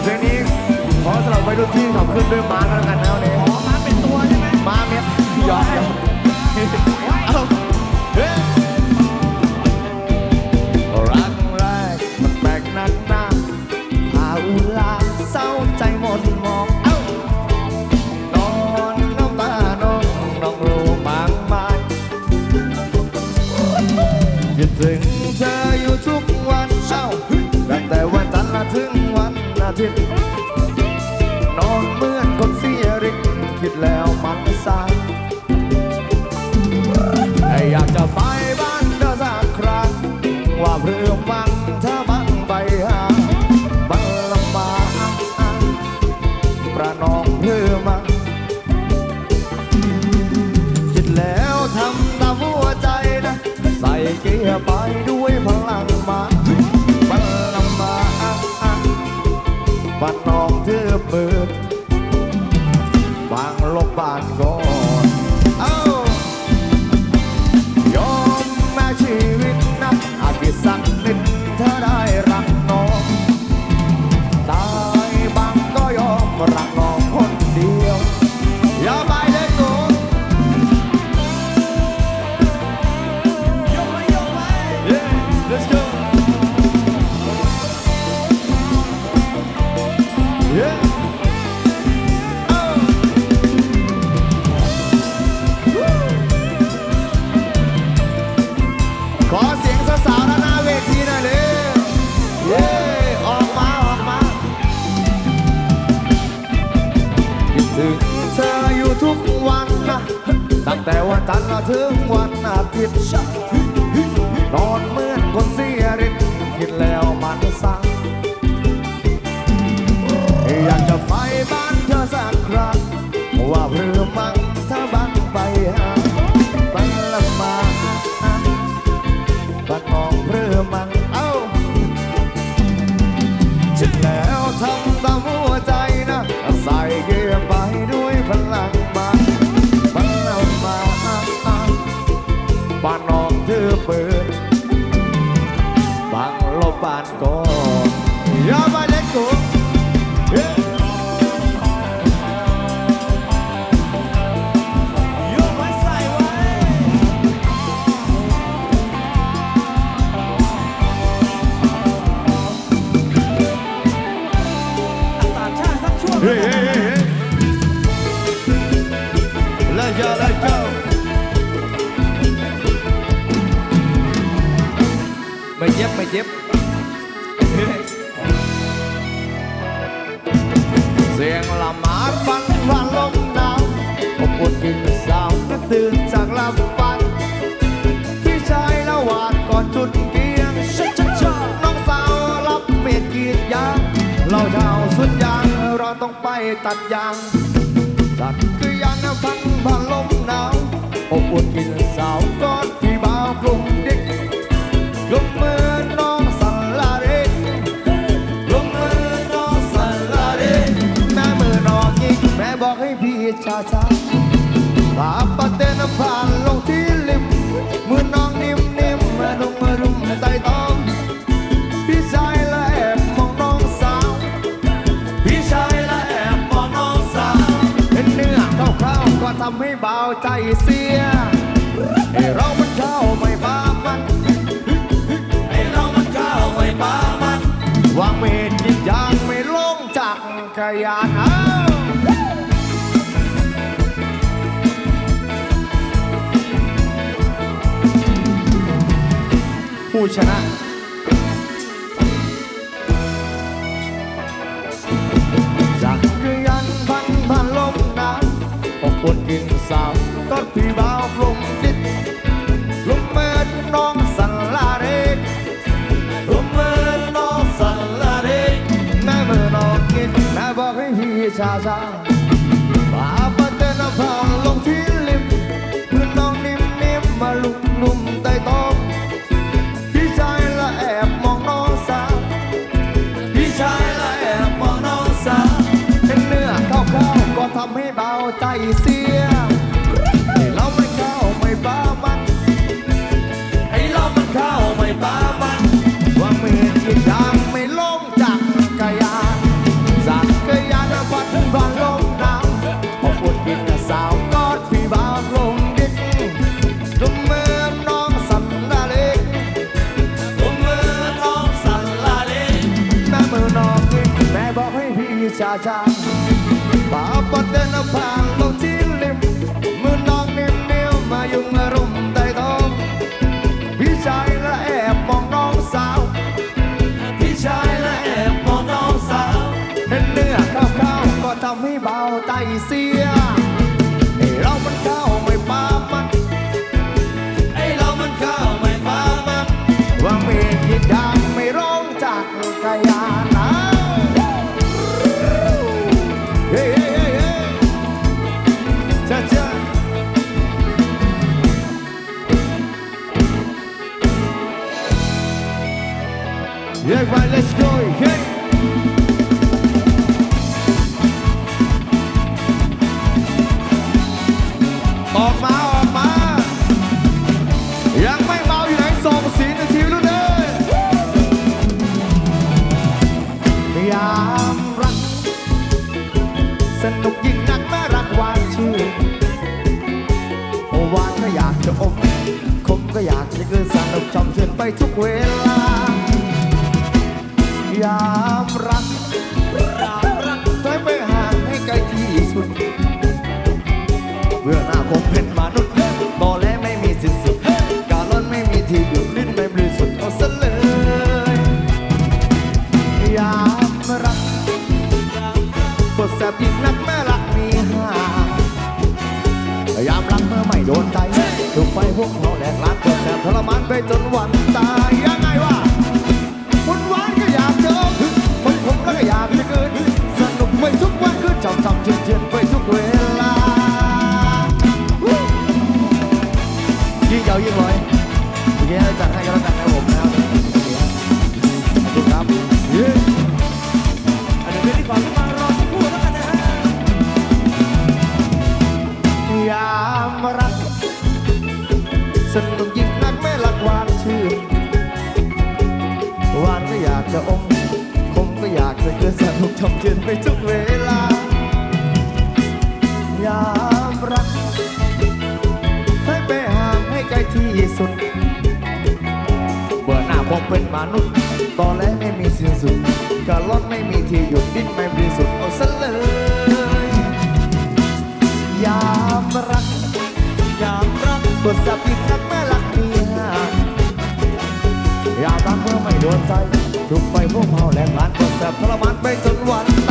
วนเพลงนี้ขอสำหรับวัยรุ่นที่ขับขึ้นด้วยม้ากันแล้วกันนะวันนี้อ๋อมาเป็นตัวใช่ไหมม้าเม็ดยอมยอมเอาเฮ้ยรักแรกมันแปลกนักหนาพาอุลาเศร้าใจหมดมองเอ้านอนน้ำตาน้องน้องรู้บางไหมคิดถึงเธออยู่ทุกวันเช้าตั้งแต่วันจันทร์ถึงวันอา ทิตนอนเหมือนคนเสียริกคิดแล้วมันสายอยากจะไปบ้านเธอสักครั้งว่าเพื่อฟังเธอบ้างไปหาบังลำบากประนองเพื่อมาคิดแล้วทำตามหัวใจนะ ใส่เกียร์ไป ดบางลบบานก่อนเอ้ายอมแม้ชีวิตนับอาจจะสักนิดเธอได้รักน้องตายบางก็ยอมรักน้องคนเดียวอย่าไป จันทร์ถึงวันอาทิตย์นอนเหมือนคนเสียรินคิดแล้วมันสั่งอยากจะไปบ้านเธอสักครั้งว่าเรือมั่งถ้าบังไปหา บ้านนองเธอเปิดบางลบบ้านก่อนอย่าไปเล็กกูเฮ้ย ไม่เจ็บไม่เจ็บเสียงละหมาดฟันวันลมหนาวอบอุ่นกินสาวก็ตื่นจากหลับฝันพี่ชายละหวานก่อนจุดเกียงชัดชัดชัดน้องสาวรับเม็ดกีดยางเราจะเอาสุดยางเราต้องไปตัดยางจัดคือยันพังพันลมหนาวอบอุ่นกิน ชาช้าปาปะเต้นผ่านลงที่ริมมือน้องนิ่มนิ่มมาลงมารุมใต้ตอง พี่ชายละแอบมองน้องสาว พี่ชายละแอบมองน้องสาวเห็นเนื้อคร่าวๆก็ทำให้เบาใจเสียไอเรามันเข้าไม่บ้ามันไอเรามันเข้าไม่ปามันวางเมดกินยางไม่ลงจากขยานเอา ผู้ชนะจากคือยันพันพันลมหนาวอบอุ่นกินสาวก็ที่บ่าวลมดิดลมเมิดน้องสันลาเรกลมเมิดน้องสันลาเรกแม่เมื่อน้องกินแม่บอกให้พี่ชาชา ใจเสียเราไม่เข้าไม่บ้ามันไอ้เรามันเข้าไม่บ้ามัน ว่าเมื่อที่ดังไม่ลงจากกยานจากกยานพัดผ่านลงน้ำพอปวดกินสาวกอดพี่บ่าวลงดิงตัวเมื่อน้องสันลาเล็กตัวเมื่อน้องสันลาเล็กแม่เมื่อน้องเองแม่บอกให้พี่ชาชา Papa Denapa เสียไอเรามันเข้าไม่ปามันไอเรามันเข้าไม่ปามันว่าเมฆยิดยางไม่ร้องจากกายานาเฮ้เฮ้เฮ้เฮ้จ้าจ้าเฮ้ยไป let's go เฮ้ ทุกเวลา ยามรักยามรักถอยไปห่างให้ไกลที่สุด เบื่อหน้าคงเป็นมนุษย์ต่อแหลไม่มีสิ้นสุด การล้นไม่มีที่หยุดลิ้นไม่บริสุทธิ์เอาซะเลย ยามรักยามรักดแสบยิ่งนักแม่รักมีห่างยามรักเมื่อไม่โดนใจถูกไฟพวกเขาแหลกล้านก แสบทรมานไปจนวันตาย เกินสนุกชมชื่นไปทุกเวลา ยามรักให้ไปห่างให้ไกลที่สุด เบื่อหน้าคงเป็นมนุษย์ตอนแรกไม่มีสิ้นสุดการลดไม่มีที่หยุดดิ้นไม่บริสุทธิ์เอาซะเลย ยามรัก ยามรักกดสับผิดนักแม่รักเมีห่างยามรักเมื่อไม่โดนใจ ถูกไฟพวกเผาแหลกลานกดแสบทรมานไปจนวันต